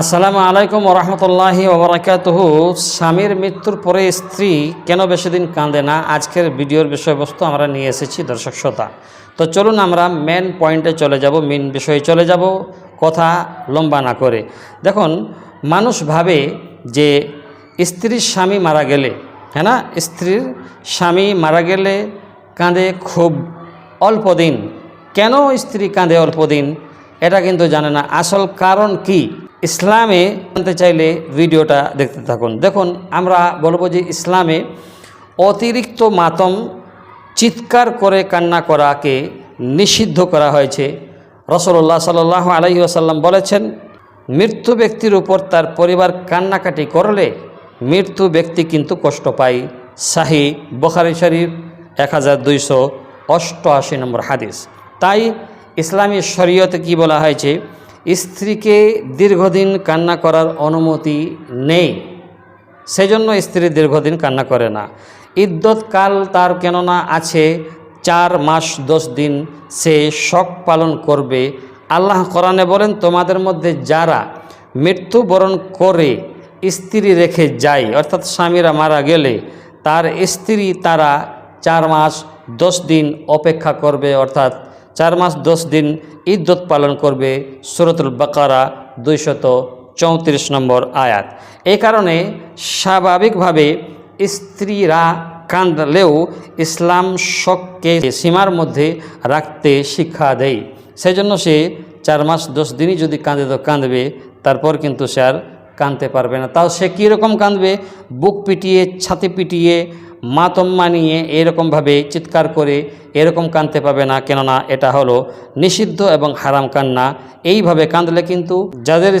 আসসালামু আলাইকুম ওরহমতুল্লাহি ওবরাকাতুহু স্বামীর মৃত্যুর পরে স্ত্রী কেন বেশি দিন কাঁদে না? আজকের ভিডিওর বিষয়বস্তু আমরা নিয়ে এসেছি দর্শক শ্রোতা। তো চলুন আমরা মেন পয়েন্টে চলে যাব মেন বিষয়ে চলে যাব, কথা লম্বা না করে। দেখুন, মানুষ ভাবে যে স্ত্রীর স্বামী মারা গেলে হ্যাঁ না? স্ত্রীর স্বামী মারা গেলে কাঁদে খুব অল্প দিন। কেন স্ত্রী কাঁদে অল্প দিন? এটা কিন্তু জানে না। আসল কারণ কি? ইসলামে জানতে চাইলে ভিডিওটা দেখতে থাকুন। দেখুন, আমরা বলব যে ইসলামে অতিরিক্ত মাতম চিৎকার করে কান্না করাকে নিষিদ্ধ করা হয়েছে। রসল্লাহ সাল্লাহ আলহি আসাল্লাম বলেছেন, মৃত্যু ব্যক্তির উপর তার পরিবার কান্নাকাটি করলে মৃত্যু ব্যক্তি কিন্তু কষ্ট পায়। শাহি বখারি শরীফ এক হাজার দুইশো অষ্টআশি নম্বর হাদিস। তাই ইসলামী শরীয়তে কি বলা হয়েছে? স্ত্রীকে দীর্ঘদিন কান্না করার অনুমতি নেই। সেজন্য স্ত্রী দীর্ঘদিন কান্না করে না। ইদ্যৎকাল তার কেননা আছে, চার মাস দশ দিন সে শখ পালন করবে। আল্লাহ কোরআনে বলেন, তোমাদের মধ্যে যারা মৃত্যুবরণ করে স্ত্রী রেখে যায়, অর্থাৎ স্বামীরা মারা গেলে, তার স্ত্রী তারা চার মাস দশ দিন অপেক্ষা করবে, অর্থাৎ চার মাস দশ দিন ইদ্যত পালন করবে সুরতুল বাকারা দুইশত চৌত্রিশ নম্বর আয়াত। এই কারণে স্বাভাবিকভাবে স্ত্রীরা কাঁদলেও ইসলাম শখকে সীমার মধ্যে রাখতে শিক্ষা দেয়। সেই জন্য সে চার মাস দশ দিনই যদি কাঁদে তো কাঁদবে, তারপর কিন্তু সে আর কাঁদতে পারবে না। তাও সে কীরকম কাঁদবে? বুক পিটিয়ে, ছাতি পিটিয়ে মাতম মানিয়ে এরকমভাবে চিৎকার করে এরকম কাঁদতে পাবে না, কেননা এটা হলো নিষিদ্ধ এবং হারাম কান্না। এইভাবে কাঁদলে কিন্তু যাদের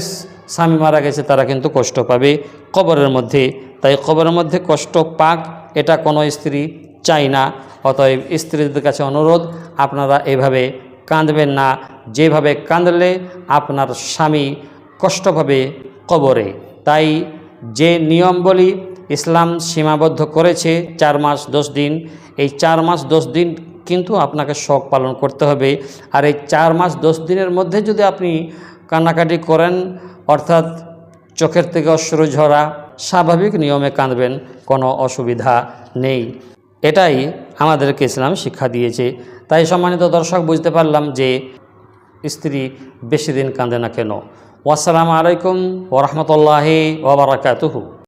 স্বামী মারা গেছে তারা কিন্তু কষ্ট পাবে কবরের মধ্যে। তাই কবরের মধ্যে কষ্ট পাক, এটা কোনো স্ত্রী চাই না। অতএব স্ত্রীদের কাছে অনুরোধ, আপনারা এভাবে কাঁদবেন না। যেভাবে কাঁদলে আপনার স্বামী কষ্ট পাবে কবরে। তাই যে নিয়ম বলি ইসলাম সীমাবদ্ধ করেছে চার মাস দশ দিন। এই চার মাস দশ দিন কিন্তু আপনাকে শখ পালন করতে হবে। আর এই চার মাস দশ দিনের মধ্যে যদি আপনি কান্নাকাটি করেন, অর্থাৎ চোখের থেকে অশ্রু ঝরা, স্বাভাবিক নিয়মে কাঁদবেন, কোনো অসুবিধা নেই। এটাই আমাদেরকে ইসলাম শিক্ষা দিয়েছে। তাই সম্মানিত দর্শক, বুঝতে পারলাম যে স্ত্রী বেশি দিন কাঁদে না কেন। ওয়াসালামু আলাইকুম ওরহমতুল্লাহি ওবরাকাতুহু